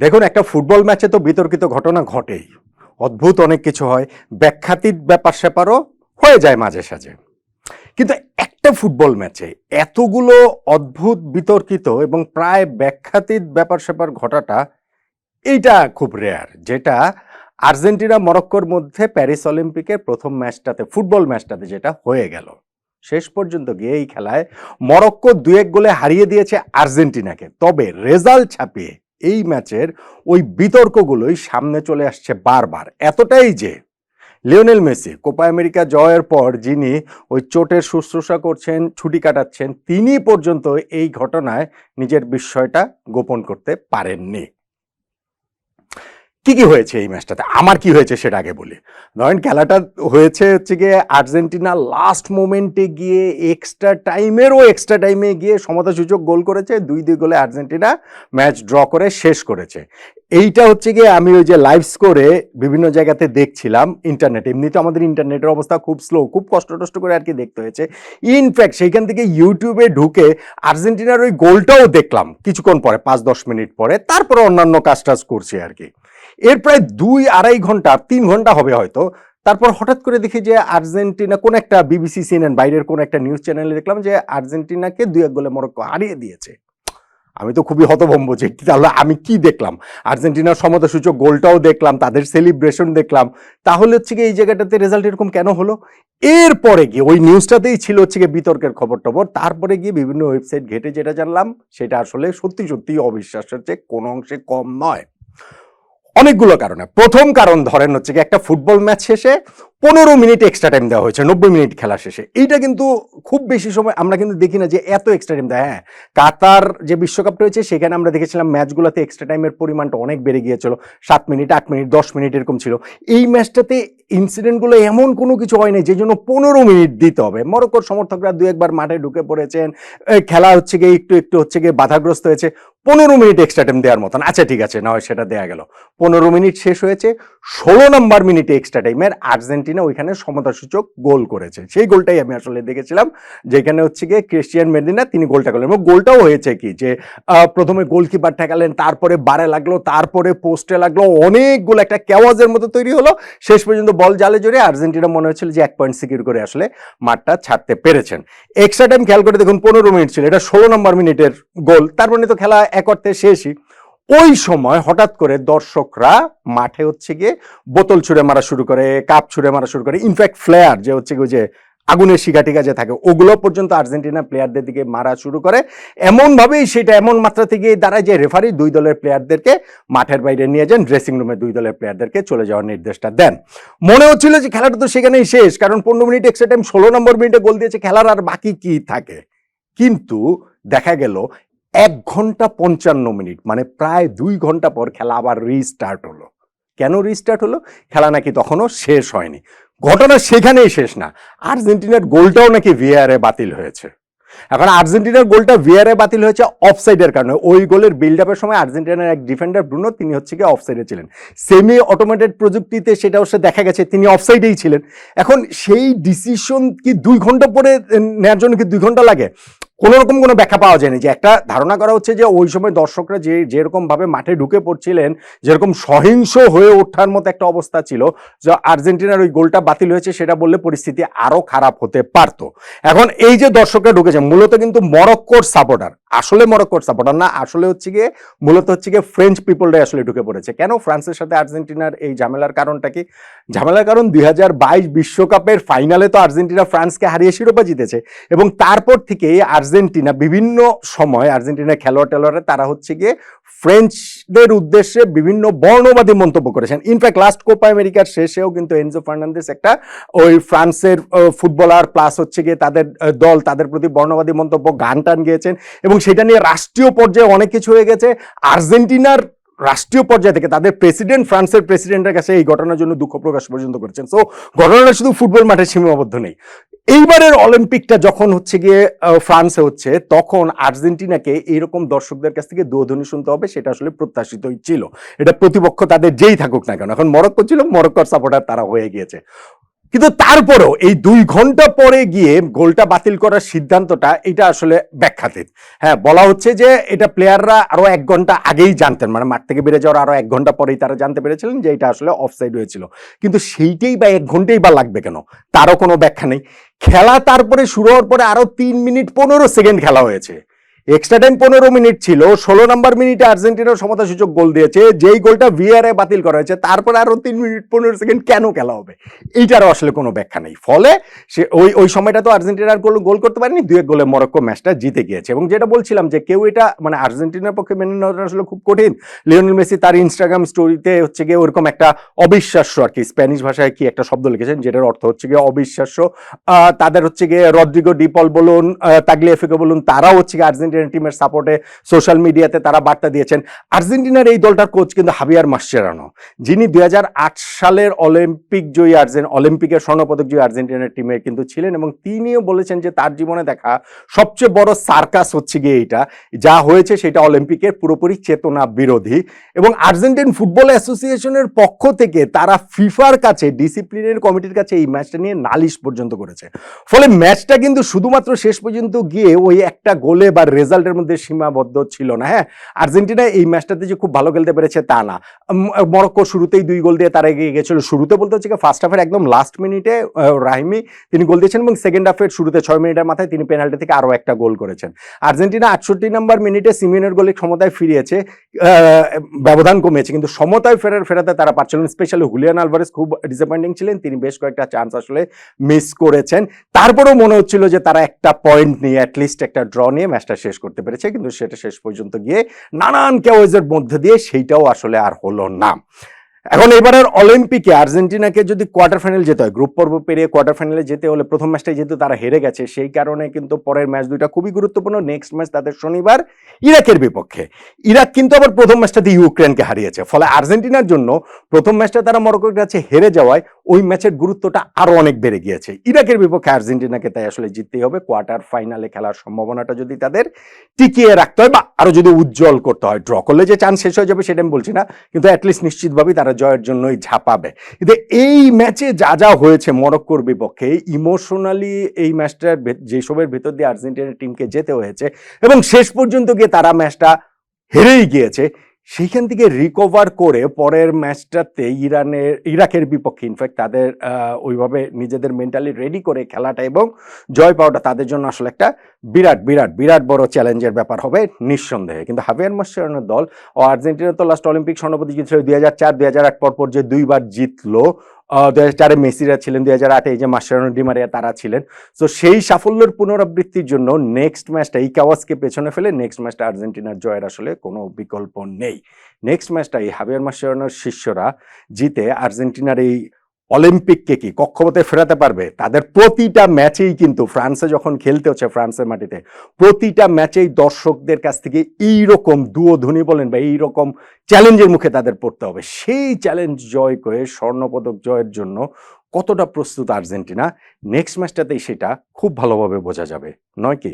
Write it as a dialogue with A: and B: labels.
A: দেখুন, একটা ফুটবল ম্যাচে তো বিতর্কিত ঘটনা ঘটেই। অদ্ভুত অনেক কিছু হয়, ব্যাখ্যাতীত ব্যাপার স্যাপারও হয়ে যায় মাঝে সাঝে। কিন্তু একটা ফুটবল ম্যাচে এতগুলো অদ্ভুত, বিতর্কিত এবং প্রায় ব্যাখ্যাতীত ব্যাপার স্যাপার ঘটাটা এইটা খুব রেয়ার যেটা আর্জেন্টিনা, মরক্কোর মধ্যে প্যারিস অলিম্পিকের প্রথম ম্যাচটাতে, ফুটবল ম্যাচটাতে যেটা হয়ে গেল। শেষ পর্যন্ত গিয়ে এই খেলায় মরক্কো দু এক গোলে হারিয়ে দিয়েছে আর্জেন্টিনাকে। তবে রেজাল্ট ছাপিয়ে এই ম্যাচের ওই বিতর্কগুলোই সামনে চলে আসছে বারবার। এতটাই যে লিওনেল মেসি কোপা আমেরিকা জয়ের পর যিনি ওই চোটের শুশ্রূষা করছেন, ছুটি কাটাচ্ছেন, তিনি পর্যন্ত এই ঘটনায় নিজের বিস্ময়টা গোপন করতে পারেননি। কি কি হয়েছে এই ম্যাচটাতে? আমার কি হয়েছে সেটা আগে বলি। ধরেন খেলাটা হয়েছে হচ্ছে গিয়ে আর্জেন্টিনা লাস্ট মোমেন্টে গিয়ে এক্সট্রা টাইমেরও এক্সট্রা টাইমে গিয়ে সমতাসূচক গোল করেছে। দুই দুই গোলে আর্জেন্টিনা ম্যাচ ড্র করে শেষ করেছে। এইটা হচ্ছে গিয়ে আমি ওই যে লাইভ স্কোরে বিভিন্ন জায়গাতে দেখছিলাম ইন্টারনেট এমনিতে আমাদের ইন্টারনেটের অবস্থা খুব স্লো খুব কষ্ট টষ্ট করে আর কি দেখতে হয়েছে। ইনফ্যাক্ট সেইখান থেকে ইউটিউবে ঢুকে আর্জেন্টিনার ওই গোলটাও দেখলাম কিছুক্ষণ পরে, পাঁচ দশ মিনিট পরে। তারপরে অন্যান্য কাজ টাজ করছি আর কি। এর প্রায় দুই আড়াই ঘণ্টা, তিন ঘণ্টা হবে হয়তো। তারপর হঠাৎ করে দেখি যে আর্জেন্টিনা কোন একটা বিবিসি সিএনএন বাইরের কোন একটা নিউজ চ্যানেলে দেখলাম যে আর্জেন্টিনাকে দুই এক গোলে মরক্কো হারিয়ে দিয়েছে। আমি তো খুবই হতভম্ব যে তাহলে আমি কি দেখলাম? আর্জেন্টিনার সমতাসূচক গোলটাও দেখলাম, তাদের সেলিব্রেশন দেখলাম। তাহলে হচ্ছে কি এই জায়গাটাতে রেজাল্ট এরকম কেন হলো? এরপরে গিয়ে, ওই নিউজটাতেই ছিল হচ্ছে গিয়ে বিতর্কের খবর টবর তারপরে গিয়ে বিভিন্ন ওয়েবসাইট ঘেটে যেটা জানলাম, সেটা আসলে সত্যি সত্যি অবিশ্বাসের চেয়ে কোনো অংশে কম নয়। অনেকগুলো কারণে। প্রথম কারণ ধরেন হচ্ছে কি একটা ফুটবল ম্যাচ শেষে পনেরো মিনিট এক্সট্রা টাইম দেওয়া হয়েছে, নব্বই মিনিট খেলা শেষে। এইটা কিন্তু খুব বেশি সময় আমরা কিন্তু দেখি না যে এত এক্সট্রা টাইম দেয়। হ্যাঁ কাতার যে বিশ্বকাপটা হয়েছে সেখানে আমরা দেখেছিলাম ম্যাচগুলোতে এক্সট্রা টাইমের পরিমাণটা অনেক বেড়ে গিয়েছিল। সাত মিনিট, আট মিনিট, দশ মিনিট এরকম ছিল। এই ম্যাচটাতে ইনসিডেন্টগুলো এমন কোনো কিছু হয়নি যে জন্য পনেরো মিনিট দিতে হবে। মরক্কোর সমর্থকরা দু একবার মাঠে ঢুকে পড়েছেন। খেলা হচ্ছে গিয়ে একটু একটু হচ্ছে গিয়ে বাধাগ্রস্ত হয়েছে। পনেরো মিনিট এক্সট্রা টাইম দেওয়ার মতন। আচ্ছা ঠিক আছে নয় সেটা দেওয়া গেল। পনেরো মিনিট শেষ হয়েছে, ষোলো নম্বর মিনিটে এক্সট্রা টাইমের আর্জেন্টিনা ওইখানে সমতাসূচক গোল করেছে। সেই গোলটাই আমি আসলে দেখেছিলাম, যেখানে হচ্ছে গিয়ে ক্রিস্টিয়ান মেদিনা তিনি গোলটা করলেন এবং গোলটাও হয়েছে কি যে প্রথমে গোলকিপার ঠেকালেন, তারপরে বারে লাগল, তারপরে পোস্টে লাগল অনেকগুলো একটা ক্যাওয়াজের মতো তৈরি হলো। শেষ পর্যন্ত বল জালে জড়িয়ে আর্জেন্টিনা মনে হচ্ছিল যে এক পয়েন্ট সিকিউর করে আসলে মাঠটা ছাড়তে পেরেছেন। এক্সট্রা টাইম খেয়াল করে দেখুন, পনেরো মিনিট ছিল, এটা ষোলো নম্বর মিনিটের গোল তার মানে তো খেলা এক অর্থে শেষই। ওই সময় হঠাৎ করে দর্শকরা মাঠে হচ্ছে গিয়ে বোতল ছুঁড়ে মারা শুরু করে, কাপ ছুঁড়ে মারা শুরু করে, ইনফ্যাক্ট ফ্লেয়ার যে হচ্ছে যে আগুনের শিখা টিকা যে থাকে, ওগুলো পর্যন্ত আর্জেন্টিনা প্লেয়ারদের দিকে মারা শুরু করে। এমনভাবেই সেটা এমন মাত্রা থেকে দাঁড়ায় যে রেফারি দুই দলের প্লেয়ারদেরকে মাঠের বাইরে নিয়ে যান ড্রেসিং রুমে দুই দলের প্লেয়ারদেরকে চলে যাওয়ার নির্দেশটা দেন। মনে হচ্ছিল যে খেলাটা তো সেখানেই শেষ, কারণ পনেরো মিনিট এক্সট্রা টাইম ষোলো নম্বর মিনিটে গোল দিয়েছে, খেলার আর বাকি কি থাকে? কিন্তু দেখা গেল এক ঘণ্টা পঞ্চান্ন মিনিট মানে প্রায় দুই ঘণ্টা পর খেলা আবার রিস্টার্ট হলো। কেন রিস্টার্ট হলো? খেলা নাকি তখনও শেষ হয়নি। ঘটনা সেখানেই শেষ না। আর্জেন্টিনার গোলটাও নাকি ভিআরে বাতিল হয়েছে। এখন আর্জেন্টিনার গোলটা ভিআরে বাতিল হয়েছে অফসাইডের কারণে। ওই গোলের বিল্ড আপের সময় আর্জেন্টিনার এক ডিফেন্ডার ব্রুনো তিনি হচ্ছে কি অফসাইডে ছিলেন। সেমি অটোমেটেড প্রযুক্তিতে সেটা অবশ্য দেখা গেছে, তিনি অফসাইডেই ছিলেন। এখন সেই ডিসিশন কি দুই ঘণ্টা পরে নেওয়ার জন্য কি দুই ঘণ্টা লাগে? কোনো রকম কোনো ব্যাখ্যা পাওয়া যায়নি যে একটা ধারণা করা হচ্ছে যে ওই সময় দর্শকরা যে যেরকম ভাবে মাঠে ঢুকে পড়ছিলেন, যেরকম সহিংস হয়ে ওঠার মতো একটা অবস্থা ছিল, যে আর্জেন্টিনার ওই গোলটা বাতিল হয়েছে সেটা বললে পরিস্থিতি আরও খারাপ হতে পারতো। এখন এই যে দর্শকরা ঢুকেছে, মূলত কিন্তু মরক্কোর সাপোর্টার আসলে মরক্কোর সাপোর্টার না, আসলে হচ্ছে গিয়ে, মূলত হচ্ছে গিয়ে ফ্রেঞ্চ পিপলরাই আসলে ঢুকে পড়েছে। কেন? ফ্রান্সের সাথে আর্জেন্টিনার এই ঝামেলার কারণটা কি? ঝামেলার কারণ দুই বিশ্বকাপের ফাইনালে তো আর্জেন্টিনা ফ্রান্সকে হারিয়ে শিরোপা জিতেছে এবং তারপর থেকে আর্জেন্টিনা বিভিন্ন সময় আর্জেন্টিনার খেলোয়াড় টেলোয়াড়ে তারা হচ্ছে গিয়ে ফ্রেঞ্চদের উদ্দেশ্যে বিভিন্ন বর্ণবাদী মন্তব্য করেছেন। ইনফ্যাক্ট লাস্ট কোপা আমেরিকার শেষেও কিন্তু এনজো ফার্নান্দেস একটা ওই ফ্রান্সের ফুটবলার প্লাস হচ্ছে গিয়ে তাদের দল তাদের প্রতি বর্ণবাদী মন্তব্য গান টান গিয়েছেন এবং সেটা নিয়ে রাষ্ট্রীয় পর্যায়ে অনেক কিছু হয়ে গেছে। আর্জেন্টিনার রাষ্ট্রীয় পর্যায়ে থেকে তাদের প্রেসিডেন্ট, ফ্রান্সের প্রেসিডেন্টের কাছে এই ঘটনার জন্য দুঃখ প্রকাশ পর্যন্ত করেছেন। সো ঘটনাটা শুধু ফুটবল মাঠে সীমাবদ্ধ নেই। এইবারের অলিম্পিকটা যখন হচ্ছে গিয়ে ফ্রান্সে হচ্ছে, তখন আর্জেন্টিনাকে এইরকম দর্শকদের কাছ থেকে দোধ্বনি শুনতে হবে, সেটা আসলে প্রত্যাশিতই ছিল। এটা প্রতিপক্ষ তাদের যেই থাকুক না কেন, এখন মরক্কো ছিল, মরক্কোর সাপোর্টার তারা হয়ে গিয়েছে। কিন্তু তারপরেও এই দুই ঘণ্টা পরে গিয়ে গোলটা বাতিল করার সিদ্ধান্তটা, এটা আসলে ব্যাখ্যাতীত। হ্যাঁ বলা হচ্ছে যে এটা প্লেয়াররা আরও এক ঘণ্টা আগেই জানতেন মানে মাঠ থেকে বেড়ে যাওয়ার আরও এক ঘণ্টা পরেই তারা জানতে পেরেছিলেন যে এটা আসলে অফসাইড হয়েছিল। কিন্তু সেইটাই বা এক ঘন্টাই বা লাগবে কেন? তারও কোনো ব্যাখ্যা নেই। খেলা তারপরে শুরু হওয়ার পরে আরও তিন মিনিট পনেরো সেকেন্ড খেলা হয়েছে। এক্সট্রা টাইম পনেরো মিনিট ছিল, ষোলো নম্বর মিনিটে আর্জেন্টিনার সমতা সূচক গোল দিয়েছে, যেই গোলটা ভিআরে বাতিল করা হয়েছে, তারপর আরও তিন মিনিট পনেরো সেকেন্ড কেন খেলা হবে? এইটারও আসলে কোনো ব্যাখ্যা নেই। ফলে সে ওই ওই সময়টা তো আর্জেন্টিনার গোল গোল করতে পারেনি, দুই এক গোলে মরক্কো ম্যাচটা জিতে গিয়েছে। এবং যেটা বলছিলাম যে কেউ এটা মানে আর্জেন্টিনার পক্ষে মেনে নেওয়াটা আসলে খুব কঠিন। লিওনেল মেসি তার ইনস্টাগ্রাম স্টোরিতে হচ্ছে গিয়ে ওরকম একটা অবিশ্বাস্য আর কি স্প্যানিশ ভাষায় কি একটা শব্দ লিখেছেন, যেটার অর্থ হচ্ছে গিয়ে অবিশ্বাস্য। তাদের হচ্ছে গিয়ে রদ্রিগো ডিপল বলুন তাগলিয়াফিকো বলুন, তারাও হচ্ছে গিয়ে আর্জেন্টিনা টিমের সাপোর্টে সোশ্যাল মিডিয়াতে তারা বার্তা দিয়েছেন। আর্জেন্টিনার এই দলটার কোচ কিন্তু হাবিয়ার মাসচেরানো, যিনি দুই সালের অলিম্পিক জয়ী আর্জেন অলিম্পিকের স্বর্ণপদক জয়ী আর্জেন্টিনার টিমে কিন্তু ছিলেন এবং তিনিও বলেছেন যে তার জীবনে দেখা সবচেয়ে বড় সার্কাস হচ্ছে গিয়ে এইটা। যা হয়েছে সেটা অলিম্পিকের পুরোপুরি চেতনা বিরোধী এবং আর্জেন্টিন ফুটবল অ্যাসোসিয়েশনের পক্ষ থেকে তারা ফিফার কাছে ডিসিপ্লিনের কমিটির কাছে এই ম্যাচটা নিয়ে নালিশ পর্যন্ত করেছে। ফলে ম্যাচটা কিন্তু শুধুমাত্র শেষ পর্যন্ত গিয়ে ওই একটা গোলে বা রেজাল্টের মধ্যে সীমাবদ্ধ ছিল না হ্যাঁ? আর্জেন্টিনা এই ম্যাচটাতে যে খুব ভালো খেলতে পেরেছে তা না। মরক্কো শুরুতেই দুই গোল দিয়ে তারা এগিয়ে গেছিল। শুরুতে বলতে হচ্ছে ফার্স্ট হাফের একদম লাস্ট মিনিটে রাহিমি তিনি গোল দিয়েছেন এবং সেকেন্ড হাফের শুরুতে ছয় মিনিটের মাথায় তিনি পেনাল্টি থেকে আরও একটা গোল করেছেন। আর্জেন্টিনা আটষট্টি নম্বর মিনিটে সিমিনের গোলে ক্ষমতায় ফিরিয়েছে ব্যবধান কমেছে কিন্তু সমতায় ফেরার ফেরাতে তারা পারছিলেন স্পেশালি হুলিয়ান আলভারেস খুব ডিসঅ্যাপয়েন্টিং ছিলেন, তিনি বেশ কয়েকটা চান্স আসলে মিস করেছেন। তারপরেও মনে হচ্ছিল যে তারা একটা পয়েন্ট নিয়ে অ্যাটলিস্ট একটা ড্র নিয়ে ম্যাচটা শেষ করতে পেরেছে, কিন্তু সেটা শেষ পর্যন্ত গিয়ে নানান কেওয়েজের মধ্যে দিয়ে সেইটাও আসলে আর হলো না। এখন এবারের অলিম্পিকে আর্জেন্টিনাকে যদি কোয়ার্টার ফাইনাল যেতে হয়, গ্রুপ পর্ব পেরিয়ে কোয়ার্টার ফাইনালে যেতে হলে প্রথম ম্যাচটাই যেহেতু তারা হেরে গেছে, সেই কারণে কিন্তু পরের ম্যাচ দুইটা খুবই গুরুত্বপূর্ণ। নেক্সট ম্যাচ তাদের শনিবার ইরাকের বিপক্ষে। ইরাক কিন্তু আবার প্রথম ম্যাচটাতে ইউক্রেনকে হারিয়েছে, ফলে আর্জেন্টিনার জন্য প্রথম ম্যাচটা তারা মরক্কোর কাছে হেরে যাওয়ায় ওই ম্যাচের গুরুত্বটা আরও অনেক বেড়ে গিয়েছে। ইরাকের বিপক্ষে আর্জেন্টিনাকে তাই আসলে জিততেই হবে, কোয়ার্টার ফাইনালে খেলার সম্ভাবনাটা যদি তাদের টিকিয়ে রাখতে হয় বা আরও যদি উজ্জ্বল করতে হয়, ড্র করলে যে চান্স শেষ হয়ে যাবে সেটা আমি বলছি না, কিন্তু অ্যাটলিস্ট নিশ্চিতভাবেই তারা জয়ের জন্যই ঝাঁপাবে। কিন্তু এই ম্যাচে যা যা হয়েছে মরক্কোর বিপক্ষে ইমোশনালি এই ম্যাচটার যেসবের ভেতর দিয়ে আর্জেন্টিনার টিমকে যেতে হয়েছে এবং শেষ পর্যন্ত গিয়ে তারা ম্যাচটা হেরেই গিয়েছে। সেইখান থেকে রিকভার করে পরের ম্যাচটাতে ইরানের, ইরাকের বিপক্ষে ইনফ্যাক্ট তাদের ওইভাবে নিজেদের মেন্টালি রেডি করে খেলাটা এবং জয় পাওয়াটা তাদের জন্য আসলে একটা বিরাট বিরাট বিরাট বড় চ্যালেঞ্জের ব্যাপার হবে নিঃসন্দেহে। কিন্তু হাভিয়ার মাস্টারের দল ও আর্জেন্টিনা তো লাস্ট অলিম্পিক স্বর্ণপতি জিতছিল দুই হাজার চার, দুই হাজার এক পর পর যে দুইবার জিতলো দুই হাজার চারে মেসিরা ছিলেন দু হাজার আটে এই যে মাসেরানো ডিমারিয়া তারা ছিলেন। সো সেই সাফল্যের পুনরাবৃত্তির জন্য নেক্সট ম্যাচটা এই কাওয়াজকে পেছনে ফেলে নেক্সট ম্যাচটা আর্জেন্টিনার জয়ের আসলে কোনো বিকল্প নেই। নেক্সট ম্যাচটা এই হাবিয়ার মাসেরানোর শিষ্যরা জিতে আর্জেন্টিনার এই অলিম্পিককে কি কক্ষপথে ফেরাতে পারবে? তাদের প্রতিটা ম্যাচেই কিন্তু ফ্রান্সে যখন খেলতে হচ্ছে ফ্রান্সের মাটিতে, প্রতিটা ম্যাচেই দর্শকদের কাছ থেকে এইরকম দুয়োধ্বনি বলেন বা এইরকম চ্যালেঞ্জের মুখে তাদের পড়তে হবে। সেই চ্যালেঞ্জ জয় করে স্বর্ণপদক জয়ের জন্য কতটা প্রস্তুত আর্জেন্টিনা? নেক্সট ম্যাচটাতেই সেটা খুব ভালোভাবে বোঝা যাবে। নয় কি?